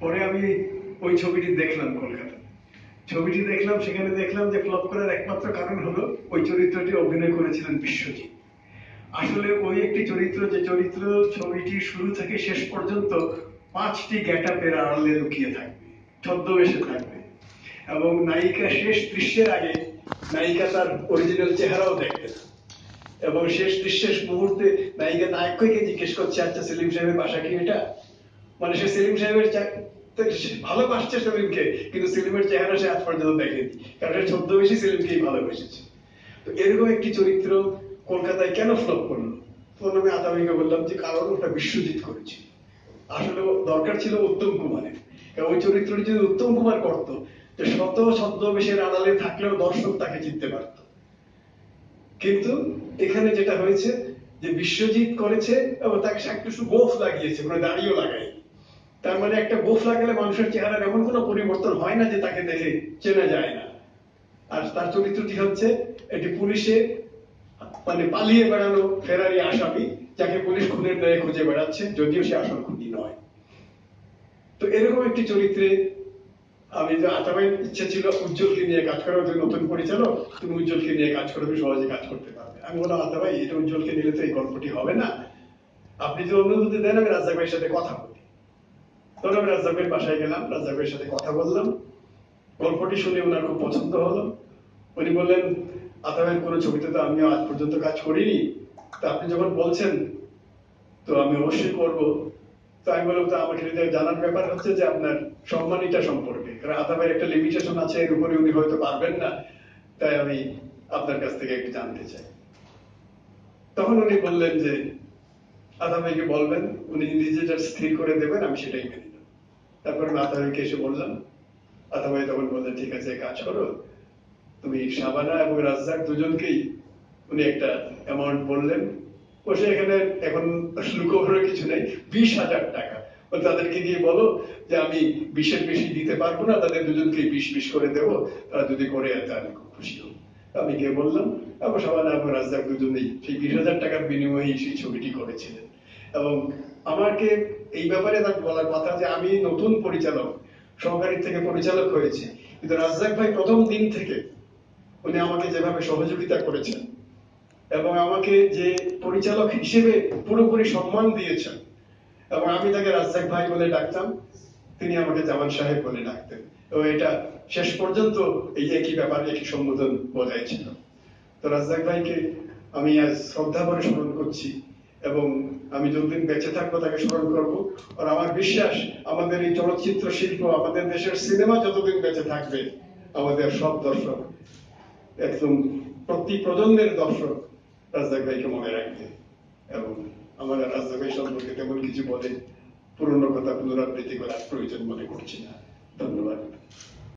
পরে আমি ওই ছবিটি দেখলাম কলকাতা ছবিটি দেখলাম, সেখানে দেখলাম যে ফ্লপ করার একমাত্র কারণ হলো ওই চরিত্রটি অভিনয় করেছিলেন বিশ্বজিৎ। আসলে ওই একটি চরিত্র, যে চরিত্র ছবিটি শুরু থেকে শেষ পর্যন্ত পাঁচটি গ্যাটাপের আড়ালে লুকিয়ে থাকবে ছদ্মবেশে থাকবে। এবং নায়িকা শেষ দৃশ্যের আগে নায়িকা তার অরিজিনাল চেহারাও দেখবে না। এবং শেষ দৃশ্যের মুহূর্তে নায়িকা নায়ককে জিজ্ঞেস করছে আচ্ছা সেলিম সাহেবের বাসা কি এটা? মানে সে সেলিম সাহেবের তো ভালোবাসছে সেলিমকে, কিন্তু সেলিমের চেহারা সে আজ পর্যন্ত দেখেনি, কারণ সে ছদ্মবেশী সেলিমকেই ভালোবেসেছে। তো এরকম একটি চরিত্র কলকাতায় কেন ফ্লপ করল? তখন আমি বললাম যে কারণ ওটা বিশ্বজিৎ করেছে। আসলে দরকার ছিল উত্তম কুমারের। ওই চরিত্রটি যদি উত্তম কুমার করতো যে শত ছদ্মবেশের আড়ালে থাকলেও দর্শক তাকে চিনতে পারত। কিন্তু এখানে যেটা হয়েছে যে বিশ্বজিৎ করেছে এবং তাকে একটু গোফ লাগিয়েছে মানে দাঁড়িয়েও লাগায়নি। তার মানে একটা গোফ লাগালে মানুষের চেহারার এমন কোনো পরিবর্তন হয় না যে তাকে দেখে চেনা যায় না। আর তার চরিত্রটি হচ্ছে এটি পুলিশে মানে পালিয়ে বেড়ানো ফেরারি আসামি, যাকে পুলিশ খুনের দায়ে খুঁজে বেড়াচ্ছে, যদিও সে আসল খুনি নয়। তো এরকম একটি চরিত্রে আমি যে আতামের ইচ্ছে ছিল, উজ্জ্বলকে নিয়ে কাজ করার যে নতুন পরিচালক, তুমি উজ্জ্বলকে নিয়ে কাজ করবে সহজে কাজ করতে পারবে। আমি বললাম আতা ভাই, এটা উজ্জ্বলকে নিলে তো এই গল্পটি হবে না। আপনি যে অনুমতি দেন, আমি রাজ্জাক ভাইয়ের সাথে কথা বলি। আমি বাসায় গেলাম সাথে কথা বললাম। গল্পটি শুনে ওনার খুব পছন্দ হলো। উনি বললেন কোনো ছবিতে তো আজ পর্যন্ত কাজ করিনি। তা আপনি যখন বলছেন, তো আমি অবশ্যই করব। তো আমি বললাম, তো জানার ব্যাপার হচ্ছে যে আপনার সম্মানিটা সম্পর্কে। কারণ আতামের একটা লিমিটেশন আছে, এর উপরে উনি হয়তো পারবেন না। তাই আমি আপনার কাছ থেকে একটু জানতে চাই। তখন উনি বললেন যে আতামাইকে বলবেন, উনি নিজেটা স্থির করে দেবেন, আমি সেটাই মেনে নেব। তারপর আমি আতামাইকে এসে বললাম আতামাই তখন বললেন, ঠিক আছে কাজ করো। তুমি শাবানা এবং রাজ্জাক দুজনকেই উনি একটা অ্যামাউন্ট বললেন। বসে এখানে এখন লুকোভারের কিছু নেই, বিশ হাজার টাকা। তাদেরকে গিয়ে বলো যে আমি বিশের বেশি দিতে পারব না, তাদের দুজনকে বিশ বিশ করে দেবো। তারা যদি করে, তাহলে খুব খুশি হব। আমি গিয়ে বললাম এবং শাবানা এবং রাজ্জাক দুজনেই সেই বিশ হাজার টাকার বিনিময়ে সেই ছবিটি করেছিলেন। এবং আমাকে এই ব্যাপারে তার বলার কথা যে আমি নতুন পরিচালক, সহকারী থেকে পরিচালক হয়েছি। কিন্তু রাজ্জাক ভাই প্রথম দিন থেকে উনি আমাকে যেভাবে সহযোগিতা করেছেন এবং আমাকে যে পরিচালক হিসেবে পুরোপুরি সম্মান দিয়েছেন এবং আমি তাকে রাজ্জাক ভাই বলে ডাকতাম, তিনি আমাকে জামান সাহেব বলে ডাকতেন। এবং এটা শেষ পর্যন্ত এই একই ব্যাপার, একই সম্বোধন বজায় ছিল। তো রাজ্জাক ভাইকে আমি আজ শ্রদ্ধা করে স্মরণ করছি। এবং আমি যতদিন বেঁচে থাকব তাকে স্মরণ করব। আর আমার বিশ্বাস, আমাদের এই চলচ্চিত্র শিল্প, আমাদের দেশের সিনেমা যতদিন বেঁচে থাকবে, আমাদের সব দর্শক, একদম প্রতি প্রজন্মের দর্শক রাজদাক ভাইকে মনে রাখবে। এবং আমার রাজদাক ভাই সম্পর্কে তেমন কিছু বলে পুরনো কথা, পুনরাবৃত্তি করার প্রয়োজন মনে করছি না। ধন্যবাদ।